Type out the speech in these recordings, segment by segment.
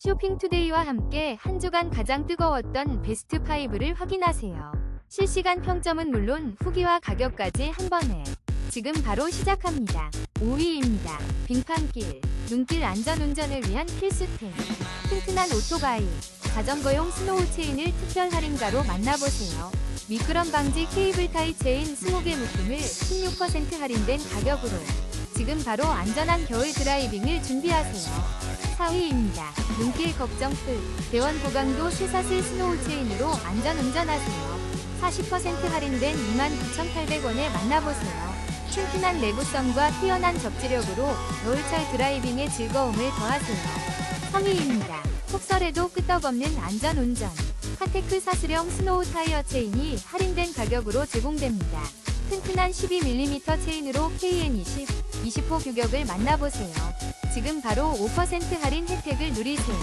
쇼핑투데이와 함께 한 주간 가장 뜨거웠던 베스트 5를 확인하세요. 실시간 평점은 물론 후기와 가격까지 한 번에 지금 바로 시작합니다. 5위입니다. 빙판길, 눈길 안전운전을 위한 필수템. 튼튼한 오토바이, 자전거용 스노우 체인을 특별 할인가로 만나보세요. 미끄럼 방지 케이블 타이 체인 20개 묶음을 16% 할인된 가격으로 지금 바로 안전한 겨울 드라이빙을 준비하세요. 4위입니다. 눈길 걱정 끝. 대원 고강도 쇠사슬 스노우 체인으로 안전 운전하세요. 40% 할인된 29,800원에 만나보세요. 튼튼한 내구성과 뛰어난 접지력으로 겨울철 드라이빙의 즐거움을 더하세요. 3위입니다. 폭설에도 끄떡없는 안전 운전. 하테크 사슬형 스노우 타이어 체인이 할인된 가격으로 제공됩니다. 튼튼한 12mm 체인으로 KN20, 20호 규격을 만나보세요. 지금 바로 5% 할인 혜택을 누리세요.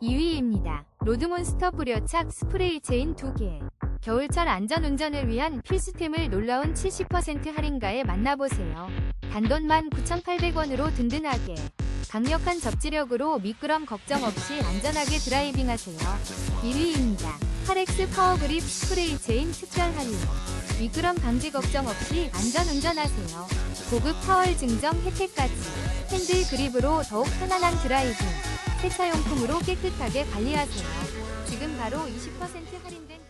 2위입니다. 로드몬스터 불여착 스프레이 체인 2개. 겨울철 안전운전을 위한 필수템을 놀라운 70% 할인가에 만나보세요. 단돈 19,800원으로 든든하게. 강력한 접지력으로 미끄럼 걱정 없이 안전하게 드라이빙하세요. 1위입니다. 파렉스 파워그립 스프레이 체인 특별 할인. 미끄럼 방지 걱정 없이 안전 운전하세요. 고급 파월 증정 혜택까지. 핸들 그립으로 더욱 편안한 드라이빙. 세차용품으로 깨끗하게 관리하세요. 지금 바로 20% 할인된